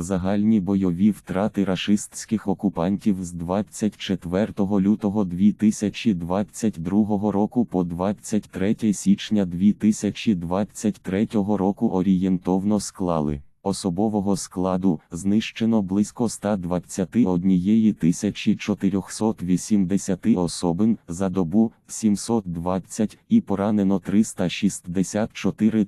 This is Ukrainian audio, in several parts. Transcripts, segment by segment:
Загальні бойові втрати рашистських окупантів з 24 лютого 2022 року по 23 січня 2023 року орієнтовно склали. Особового складу знищено близько 121 480 особин за добу 720 і поранено 364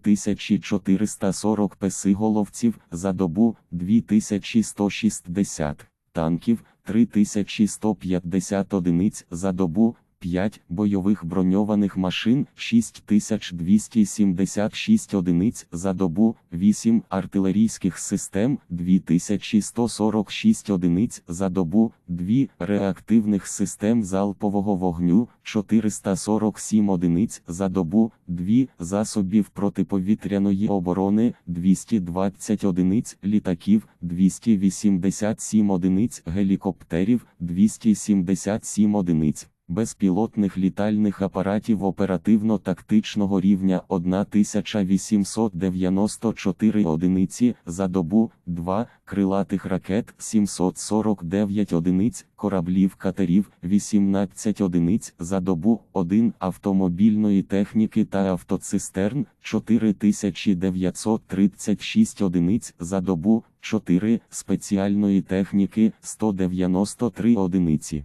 440 песиголовців за добу 2160 танків 3150 одиниць за добу 5 бойових броньованих машин 6276 одиниць за добу, 8 артилерійських систем 2146 одиниць за добу, 2 реактивних систем залпового вогню 447 одиниць за добу, 2 засобів протиповітряної оборони 220 одиниць літаків 287 одиниць гелікоптерів 277 одиниць безпілотних літальних апаратів оперативно-тактичного рівня 1894 одиниці за добу, 2 крилатих ракет 749 одиниць, кораблів катерів 18 одиниць за добу, 1 автомобільної техніки та автоцистерн 4936 одиниць за добу, 4 спеціальної техніки 193 одиниці.